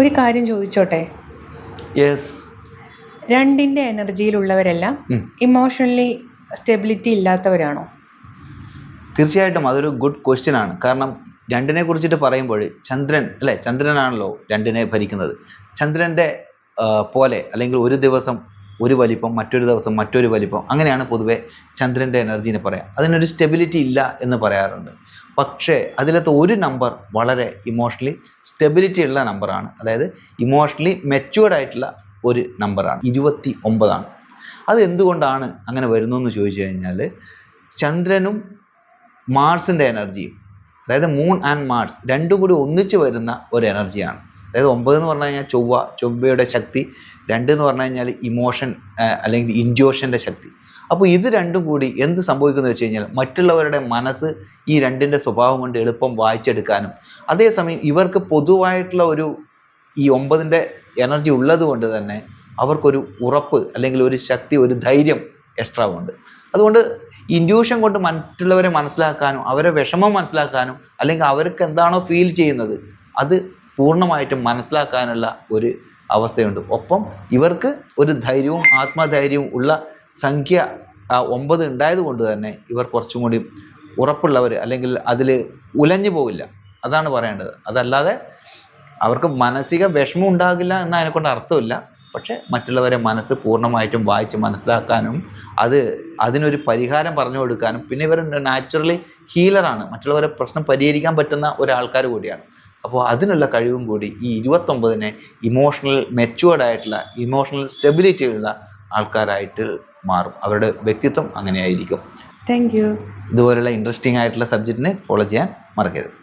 ഒരു കാര്യം ചോദിച്ചോട്ടെ? യെസ് രണ്ടിന്റെ എനർജിയിലുള്ളവരെല്ലാം ഇമോഷണലി സ്റ്റെബിലിറ്റി ഇല്ലാത്തവരാണോ? തീർച്ചയായിട്ടും അതൊരു ഗുഡ് ക്വസ്റ്റ്യൻ ആണ്. കാരണം രണ്ടിനെ കുറിച്ചിട്ട് പറയുമ്പോൾ ചന്ദ്രൻ അല്ലേ? ചന്ദ്രനാണല്ലോ രണ്ടിനെ ഭരിക്കുന്നത്. ചന്ദ്രന്റെ പോലെ അല്ലെങ്കിൽ ഒരു ദിവസം ഒരു വലിപ്പം മറ്റൊരു ദിവസം മറ്റൊരു വലിപ്പം. അങ്ങനെയാണ് പൊതുവെ ചന്ദ്രന്റെ എനർജീനെ പറയാം. അതിനൊരു സ്റ്റെബിലിറ്റി ഇല്ല എന്ന് പറയാറുണ്ട്. പക്ഷേ അതിലത്തെ ഒരു നമ്പർ വളരെ ഇമോഷണലി സ്റ്റെബിലിറ്റി ഉള്ള നമ്പറാണ് അതായത് ഇമോഷണലി മെച്യൂർഡ് ആയിട്ടുള്ള ഒരു നമ്പറാണ് ഇരുപത്തി ഒമ്പതാണ് അത് എന്തുകൊണ്ടാണ് അങ്ങനെ വരുന്നതെന്ന് ചോദിച്ചു കഴിഞ്ഞാൽ ചന്ദ്രനും മാർസിന്റെ എനർജിയും അതായത് മൂൺ ആൻഡ് മാർസ് രണ്ടും കൂടി ഒന്നിച്ച് വരുന്ന ഒരു എനർജിയാണ് അതായത് ഒമ്പത് എന്ന് പറഞ്ഞു കഴിഞ്ഞാൽ ചൊവ്വ ചൊവ്വയുടെ ശക്തി. രണ്ട് എന്ന് പറഞ്ഞു കഴിഞ്ഞാൽ ഇമോഷൻ അല്ലെങ്കിൽ ഇൻഡ്യോഷന്റെ ശക്തി. അപ്പോൾ ഇത് രണ്ടും കൂടി എന്ത് സംഭവിക്കുന്നു വെച്ച് കഴിഞ്ഞാൽ മറ്റുള്ളവരുടെ മനസ്സ് ഈ രണ്ടിന്റെ സ്വഭാവം കൊണ്ട് എളുപ്പം വായിച്ചെടുക്കാനും. അതേസമയം ഇവർക്ക് പൊതുവായിട്ടുള്ള ഒരു ഈ ഒമ്പതിന്റെ എനർജി ഉള്ളത് കൊണ്ട് തന്നെ അവർക്കൊരു ഉറപ്പ് അല്ലെങ്കിൽ ഒരു ശക്തി ഒരു ധൈര്യം എക്സ്ട്രാ ഉണ്ട് അതുകൊണ്ട് ഇൻഡ്യൂഷൻ കൊണ്ട് മറ്റുള്ളവരെ മനസ്സിലാക്കാനും അവരെ വിഷമം മനസ്സിലാക്കാനും അല്ലെങ്കിൽ അവർക്ക് എന്താണോ ഫീൽ ചെയ്യുന്നത് അത് പൂർണമായിട്ടും മനസ്സിലാക്കാനുള്ള ഒരു അവസ്ഥയുണ്ട്. ഒപ്പം ഇവർക്ക് ഒരു ധൈര്യവും ആത്മധൈര്യവും ഉള്ള സംഖ്യ ഒമ്പത് ഉണ്ടായത് കൊണ്ട് തന്നെ ഇവർ കുറച്ചും കൂടി ഉറപ്പുള്ളവർ അല്ലെങ്കിൽ അതിൽ ഉലഞ്ഞു പോകില്ല അതാണ് പറയേണ്ടത്. അതല്ലാതെ അവർക്ക് മാനസിക വിഷമം ഉണ്ടാകില്ല എന്ന് കൊണ്ട് അർത്ഥമില്ല. പക്ഷേ മറ്റുള്ളവരെ മനസ്സ് പൂർണമായിട്ടും വായിച്ച് മനസ്സിലാക്കാനും അത് അതിനൊരു പരിഹാരം പറഞ്ഞു കൊടുക്കാനും പിന്നെ ഇവർ നാച്ചുറലി ഹീലറാണ്. മറ്റുള്ളവരെ പ്രശ്നം പരിഹരിക്കാൻ പറ്റുന്ന ഒരാൾക്കാർ കൂടിയാണ്. അപ്പോൾ അതിനുള്ള കഴിവും കൂടി ഈ ഇരുപത്തൊമ്പതിനെ ഇമോഷണൽ മെച്ചുവേർഡ് ആയിട്ടുള്ള ഇമോഷണൽ സ്റ്റെബിലിറ്റി ഉള്ള ആൾക്കാരായിട്ട് മാറും. അവരുടെ വ്യക്തിത്വം അങ്ങനെയായിരിക്കും. താങ്ക് യു ഇതുപോലുള്ള ഇൻട്രസ്റ്റിംഗ് ആയിട്ടുള്ള സബ്ജക്റ്റിനെ ഫോളോ ചെയ്യാൻ മറക്കരുത്.